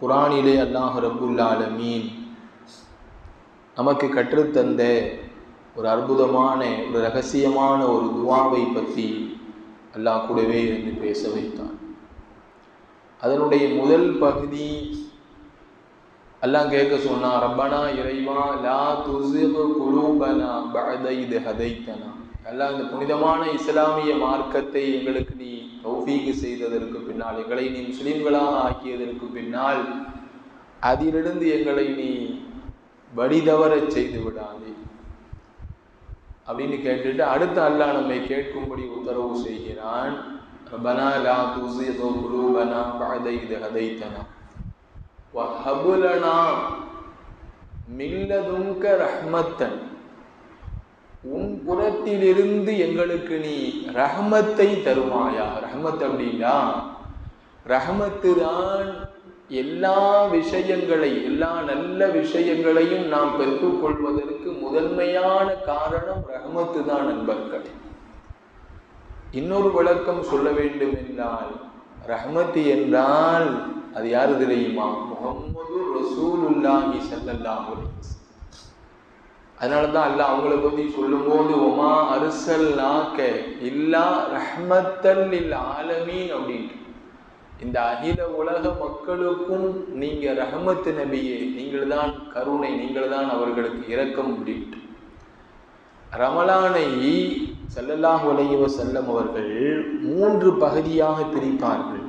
குரானிலே அல்லாஹ் ரப்புல் ஆலமீன் நமக்கு கற்றுத்தந்த ஒரு அற்புதமான ஒரு ரகசியமான ஒரு துவாவை பற்றி அல்லாஹ் கூடவே இருந்து பேச வைத்தான். அதனுடைய முதல் பகுதி அல்லாஹ் கேட்க சொன்னான் ரப்பனா இறைவா லா துசிகு குலூபனா பஅத இது ஹதைத்தனா. அல்லாஹ் இந்த புனிதமான இஸ்லாமிய மார்க்கத்தை எங்களுக்கு நீ தௌஃபீக்கு செய்ததற்கு பின்னால் எங்களை நீ முஸ்லீம்களாக ஆக்கியதற்கு பின்னால் அதிலிருந்து எங்களை நீ வடிதவர செய்து விடாதே. அப்படின்னு கேட்டுட்டு அடுத்த அல்லாஹ் நம்மை கேட்கும்படி உத்தரவு செய்கிறான். ரப்பனா லா துசிகு குலூபனா பஅத இது ரஹ்மத்தன். உன் புறத்திலிருந்து எங்களுக்கு நீ ரஹமத்தை தருவாயா ரஹமத் அப்படின்னா ரஹமத்து தான் எல்லா விஷயங்களை எல்லா நல்ல விஷயங்களையும் நாம் பெற்றுக்கொள்வதற்கு முதன்மையான காரணம் ரஹமத்து தான் நண்பர்கள். இன்னொரு விளக்கம் சொல்ல வேண்டும் என்றால் ரஹமத்து என்றால் அது யாரு தெரியுமா? முகம்மது ரசூலுல்லாஹி ஸல்லல்லாஹு அலைஹி அதனால தான் அல்ல அவங்கள பத்தி சொல்லும்போது ஒமா அரிசல் நாக்க இல்லா ரஹ்மத்தல் இல் ஆலமீன் அப்படின்ட்டு. இந்த அகில உலக மக்களுக்கும் நீங்க ரஹமத்து நபியே நீங்கள் தான் கருணை நீங்கள் தான் அவர்களுக்கு இரக்கம் அப்படின்ட்டு. ரமலானை செல்லலாக அலைஹி செல்லம் அவர்கள் மூன்று பகுதியாக பிரிப்பார்கள்.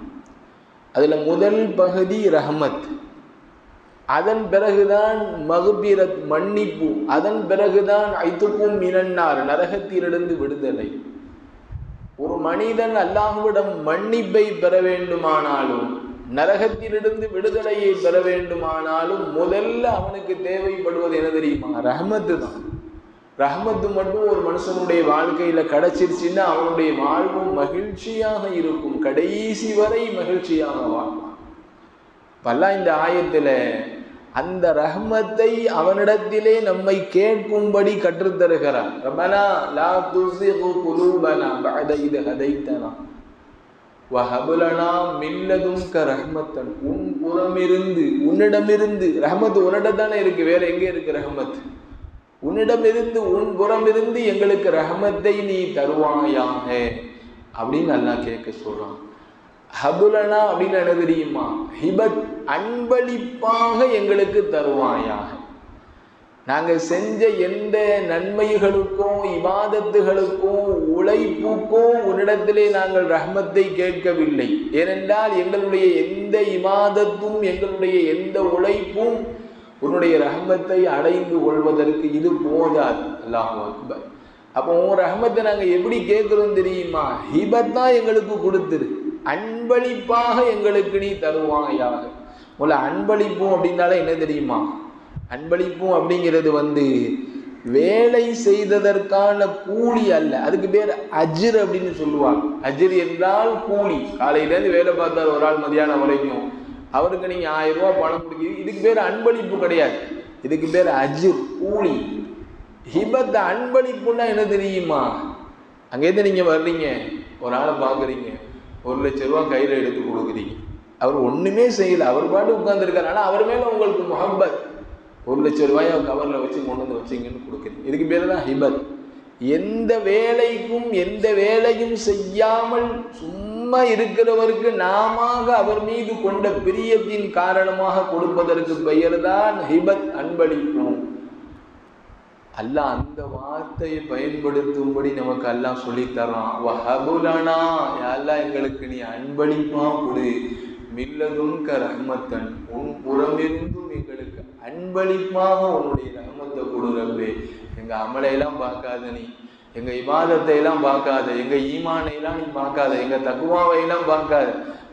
அதில் முதல் பகுதி ரஹமத். அதன் பிறகுதான் மகுபிரத் மன்னிப்பு அதன் பிறகுதான் ஐத்துக்கும் மினன்னார் நரகத்திலிருந்து விடுதலை. ஒரு மனிதன் அல்லாஹுவிடம் மன்னிப்பை பெற வேண்டுமானாலும் நரகத்திலிருந்து விடுதலையை பெற வேண்டுமானாலும் முதல்ல அவனுக்கு தேவைப்படுவது என்ன தெரியுமா? ரஹமத்து தான். ரஹமத்து மட்டும் ஒரு மனுஷனுடைய வாழ்க்கையில கிடைச்சிருச்சுன்னா அவனுடைய வாழ்வும் மகிழ்ச்சியாக இருக்கும். கடைசி வரை மகிழ்ச்சியாக வாழ்வான். பல்லா இந்த ஆயத்துல அந்த ரஹ்மத்தை அவனிடத்திலே நம்மை கேட்கும்படி கற்றுத்தருகிறான். ரபனா லா துசிகு குலூபனா பஅத இது ஹதைத்தனா. வஹபுலனா மில்லதும்க ரஹ்மத்தன். உன் புறமிருந்து உன்னிடமிருந்து ரஹமத் உன்னிடம் தானே இருக்கு வேற எங்க இருக்கு ரஹமத் உன்னிடமிருந்து உன் புறமிருந்து எங்களுக்கு ரஹமத்தை நீ தருவாயாக அப்படின்னு நல்லா கேட்க சொல்றான். ஹபுலனா அப்படின்னு என்ன தெரியுமா? ஹிபத் அன்பளிப்பாக எங்களுக்கு தருவாயாக. நாங்கள் செஞ்ச எந்த நன்மைகளுக்கும் இவாதத்துகளுக்கும் உழைப்புக்கும் உன்னிடத்திலே நாங்கள் ரஹ்மத்தை கேட்கவில்லை. ஏனென்றால் எங்களுடைய எந்த இவாதத்தும் எங்களுடைய எந்த உழைப்பும் உன்னுடைய ரஹ்மத்தை அடைந்து கொள்வதற்கு இது போதாது. அல்லாஹ் அக்பர். அப்போ உன் ரஹமத்தை நாங்கள் எப்படி கேட்குறோம் தெரியுமா? ஹிபத் தான் எங்களுக்கு கொடுத்துரு. அன்பளிப்பாக எங்களுக்கு நீ தருவாயாக உள்ள அன்பளிப்பும் அப்படின்னாலே என்ன தெரியுமா? அன்பளிப்பும் அப்படிங்கிறது வந்து வேலை செய்ததற்கான கூலி அல்ல. அதுக்கு பேர் அஜிர் அப்படின்னு சொல்லுவாங்க. அஜிர் என்றால் கூலி. காலையிலேருந்து வேலை பார்த்தார் ஒரு ஆள் மதியானம் வரைக்கும். அவருக்கு நீங்கள் ஆயிரம் ரூபாய் பணம் கொடுக்குது இதுக்கு பேர் அன்பளிப்பு கிடையாது. இதுக்கு பேர் அஜிர் கூலி. ஹிபத் அன்பளிப்புன்னா என்ன தெரியுமா? அங்கேருந்து நீங்கள் வர்றீங்க. ஒரு ஆளை பார்க்குறீங்க. ஒரு லட்ச ரூபா கையில் எடுத்து கொடுக்குறீங்க. அவர் ஒன்றுமே செய்யலை. அவர் பாட்டு உட்காந்துருக்காரு ஆனால் அவர் மேலே உங்களுக்கு முகப்பத் ஒரு லட்ச ரூபாயை கவரில் வச்சு கொண்டு வந்து வச்சிங்கன்னு கொடுக்குறீங்க. இதுக்கு பேர் தான் ஹிபத் எந்த வேலைக்கும் எந்த வேலையும் செய்யாமல் சும்மா இருக்கிறவருக்கு நாம அவர் மீது கொண்ட பிரியத்தின் காரணமாக கொடுப்பதற்கு பெயர் தான் ஹிபத் அன்பளிப்பு. அல்லாஹ் அந்த வார்த்தையை பயன்படுத்தும்படி நமக்கு அல்லாஹ் சொல்லித்தரான். வஹபுலனா அல்லாஹ் எங்களுக்கு நீ அன்பளிப்பா கொடு. மில்லதுங்க ரஹ்மத்தன். உன் புறமிருந்தும் எங்களுக்கு அன்பளிப்பாக உன்னுடைய ரஹ்மத்தை கொடுறப்பே எங்க அமலையெல்லாம் பார்க்காத நீ. எங்க இபாதத்தை எல்லாம் பார்க்காத. எங்க ஈமானையெல்லாம் நீ பார்க்காத. எங்க தக்குவாவை எல்லாம் பார்க்காத.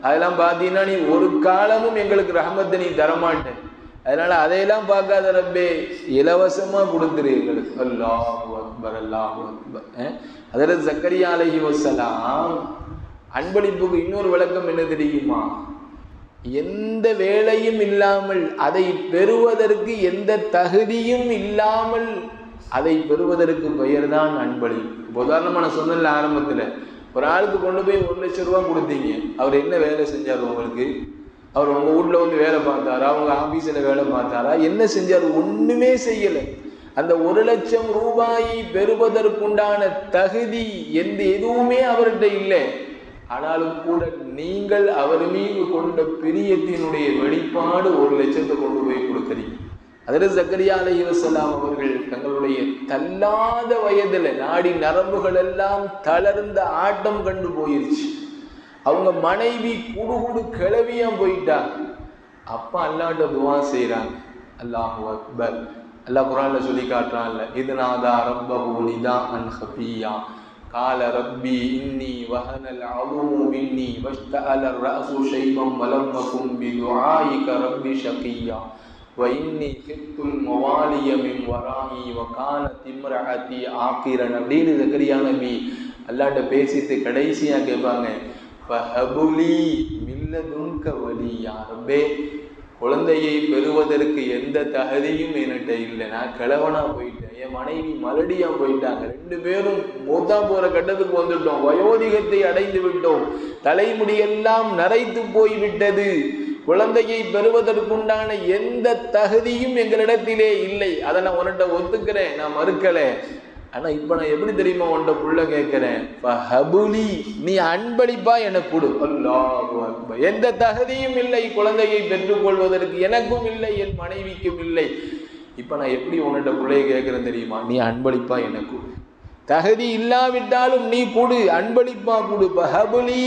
அதெல்லாம் பார்த்தீங்கன்னா நீ ஒரு காலமும் எங்களுக்கு ரஹமத்தை நீ தரமாட்டேன். அதனால அதையெல்லாம் பார்க்காத ரப்பே இலவசமா கொடுத்துரு எங்களுக்கு. அல்லாஹு அக்பர் அல்லாஹு அக்பர். அதில் சக்கரியா அலஹி வசலாம் அன்பளிப்புக்கு இன்னொரு விளக்கம் என்ன தெரியுமா? எந்த வேலையும் இல்லாமல் அதை பெறுவதற்கு எந்த தகுதியும் இல்லாமல் அதை பெறுவதற்கு பெயர்தான் அன்பளிப்பு. இப்போ உதாரணமா நான் சொன்னேன்ல ஆரம்பத்தில் ஒரு ஆளுக்கு கொண்டு போய் ஒரு லட்சம் ரூபா கொடுத்தீங்க அவர் என்ன வேலை செஞ்சார் உங்களுக்கு? அவர் உங்கள் வீட்டில் வந்து வேலை பார்த்தாரா? அவங்க ஆஃபீஸில் வேலை பார்த்தாரா? என்ன செஞ்சார் ஒன்றுமே செய்யலை. அந்த ஒரு லட்சம் ரூபாயை பெறுவதற்குண்டான தகுதி எந்த எதுவுமே அவர்கிட்ட இல்லை. ஆனாலும் கூட நீங்கள் அவர் மீது கொண்ட பிரியத்தினுடைய வெளிப்பாடு ஒரு லட்சத்தை கொண்டு போய் கொடுக்குறீங்க. அதில் சக்கரியா அலைஹி அவர்கள் தங்களுடைய தள்ளாத வயதில் நாடி நரம்புகள் எல்லாம் தளர்ந்த ஆட்டம் கண்டு போயிருச்சு. அவங்க மனைவி குடுகுடு கிளவியா போயிட்டாங்க அப்பா அல்லாட்ட துவா செய்றாங்க அல்லாஹு அக்பர் அல்லாஹ் குரான்ல சொல்லி காட்டுறான்ல இது நாதா ரப்பஹு நிதா அன் ஹபியா قال ربي إني وهن العظم مني واشتعل الرأس شيبا ولم أكن بدعائك رب شقيا وإني خفت الموالي من ورائي وكانت امرأتي عاقرا அப்படின்னு ஜக்கரியா நபி அல்லாட்ட பேசிட்டு கடைசியா கேட்பாங்க ஃபஹபுலி மில்லதுங்க வலியா ரப்பே. குழந்தையை பெறுவதற்கு எந்த தகுதியும் என்கிட்ட இல்லை. நான் கிழவனா போயிட்டேன். என் மனைவி மலடியா போயிட்டாங்க. ரெண்டு பேரும் மூத்தா போற கட்டத்துக்கு வந்துட்டோம். வயோதிகத்தை அடைந்து விட்டோம். தலைமுடியெல்லாம் நரைத்து போய்விட்டது. குழந்தையை பெறுவதற்குண்டான எந்த தகுதியும் எங்களிடத்திலே இல்லை. அதை நான் உன்கிட்ட ஒத்துக்கிறேன். நான் மறுக்கலை. ஆனா இப்ப நான் எப்படி தெரியுமா உன்ட புள்ள கேட்கிறேன் ஃபஹபுலி நீ அன்பளிப்பா எனக்கு கொடு. அல்லாஹு எந்த தகுதியும் இல்லை குழந்தையை பெற்றுக்கொள்வதற்கு. எனக்கும் இல்லை என் மனைவிக்கும் இல்லை. இப்ப நான் எப்படி உன்கிட்ட பிள்ளைய கேட்கிறேன் தெரியுமா? நீ அன்பளிப்பா எனக்கு கொடு. தகுதி இல்லாவிட்டாலும் நீ கொடு அன்பளிப்பா கொடு. பஹபுலி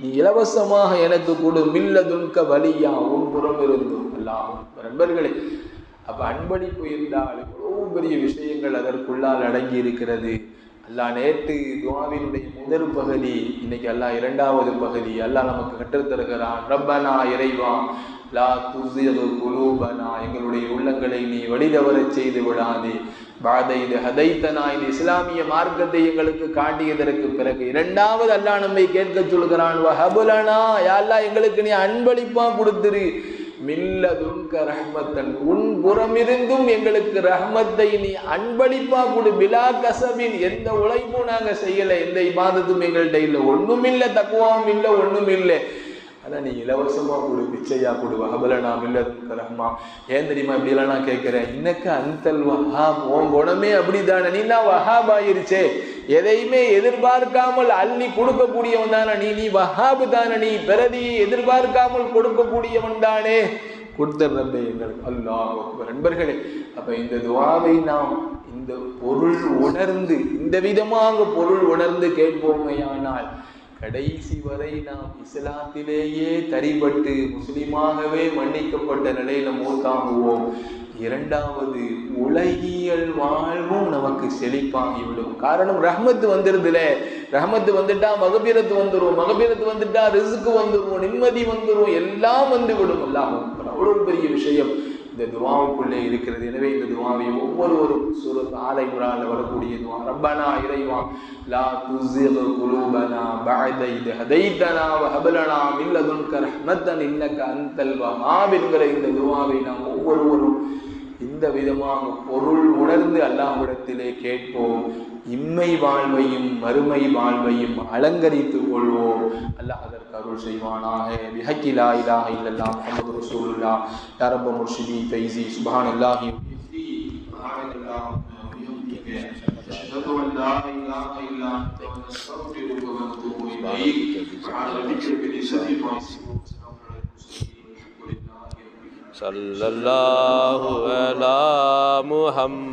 நீ இலவசமாக எனக்கு கொடு. மில்ல துன்க வலியா உன் புறம் இருந்தும் அல்லாஹ் நண்பர்களே அப்போ அன்பளிப்பு என்றால் எவ்வளவு பெரிய விஷயங்கள் அதற்குள்ளால் அடங்கி இருக்கிறது. அல்லாஹ் நேற்று துவாவினுடைய முதல் பகுதி இன்னைக்கு அல்லாஹ் இரண்டாவது பகுதி. அல்லாஹ் நமக்கு கற்றுத்தருகிறான் ரப்பனா இறைவா லா துசியது குலூபனா. எங்களுடைய உள்ளங்களை நீ வழிதவரச் செய்து விடாதே. பாதை இது ஹதைத்தனா இந்த இஸ்லாமிய மார்க்கத்தை எங்களுக்கு காட்டியதற்கு பிறகு இரண்டாவது அல்லாஹ் நம்மை கேட்க சொல்கிறான் வஹபுலனா யா எங்களுக்கு நீ அன்பளிப்பா கொடுத்துரு. மில்லதுன்க ரஹ்மத்தன். உன் புறமிருந்தும் எங்களுக்கு ரஹ்மத்தை நீ அன்பளிப்பா கொடு. பிலா கசபின் எந்த உழைப்பும் நாங்கள் செய்யலை. எந்த இபாதத்தும் எங்கள்கிட்ட இல்லை. ஒன்றும் இல்லை தக்குவாவும் இல்லை ஒன்றும் இல்லை. ஆனால் நீ இலவசமாக கொடு பிச்சையா கொடு. வகபலனா மில்லதுன்க ரஹ்மா. ஏன் தெரியுமா இப்படி எல்லாம் நான் கேட்குறேன்? இன்னக்கு அந்தல் வஹாப் உன் குணமே அப்படிதானே. நீ தான் வஹாப் ஆயிருச்சே? எதையுமே எதிர்பார்க்காமல் அள்ளி கொடுக்கக்கூடியவன் தானே நீ? நீ வஹாபு தானே நீ? பிரதி எதிர்பார்க்காமல் கொடுக்கக்கூடியவன் தானே? கொடுத்துட்றப்ப எங்களுக்கு அல்லாஹ் நண்பர்களே அப்ப இந்த துவாவை நாம் இந்த பொருள் உணர்ந்து இந்த விதமாக பொருள் உணர்ந்து கேட்போமையானால் கடைசி வரை நாம் இஸ்லாத்திலேயே தரிபட்டு முஸ்லிமாகவே மன்னிக்கப்பட்ட நிலையில மூத்தாகுவோம் இரண்டாவது உலகியல் வாழ்வும் நமக்கு செழிப்பாகிவிடும். காரணம் ரஹ்மத்து வந்துருதுல ரஹ்மத்து வந்துட்டா மகபீரத்து வந்துடும் மகபீரத்து வந்துட்டா ரிசுக்கு வந்துடும் நிம்மதி வந்துடும் எல்லாம் வந்து விடும் எல்லாம் அவ்வளோ பெரிய விஷயம். இந்த துவாவுக்குள்ளே இருக்கிறது. எனவே இந்த துவாவை ஒவ்வொருவரும் சூரத் ஆலை முறால வரக்கூடிய துவா. ரப்பனா இறைவா லா துஸிக் குலூபனா பஅத இத் ஹதைதனா வஹபலனா மில்லதுன்கர் லனா மின் லதுன்க ரஹ்மத்தன் இன்னக வஹாப் என்கிற இந்த துவாவை நாம் ஒவ்வொருவரும் இந்த விதமாக பொருள் உணர்ந்து அல்லாஹ்விடத்திலே கேட்போம். இம்மை வாழ்வையும் மறுமை வாழ்வையும் அலங்கரித்துக் கொள்வோம் அல்லாஹ் அதற்கு அருள் செய்வானாக பிஹக்கி லா இலாஹ இல்லல்லாஹ் முஹம்மது ரசூலுல்லாஹ் யா ரப்ப முர்ஷிதி ஃபைசி சுப்ஹானல்லாஹி أشهد أن لا إله إلا أنت ونستغفرك ونتوب إليك سبحان ربك رب العزة عما يصفون وسلام على المرسلين والحمد لله رب العالمين صلى الله على محمد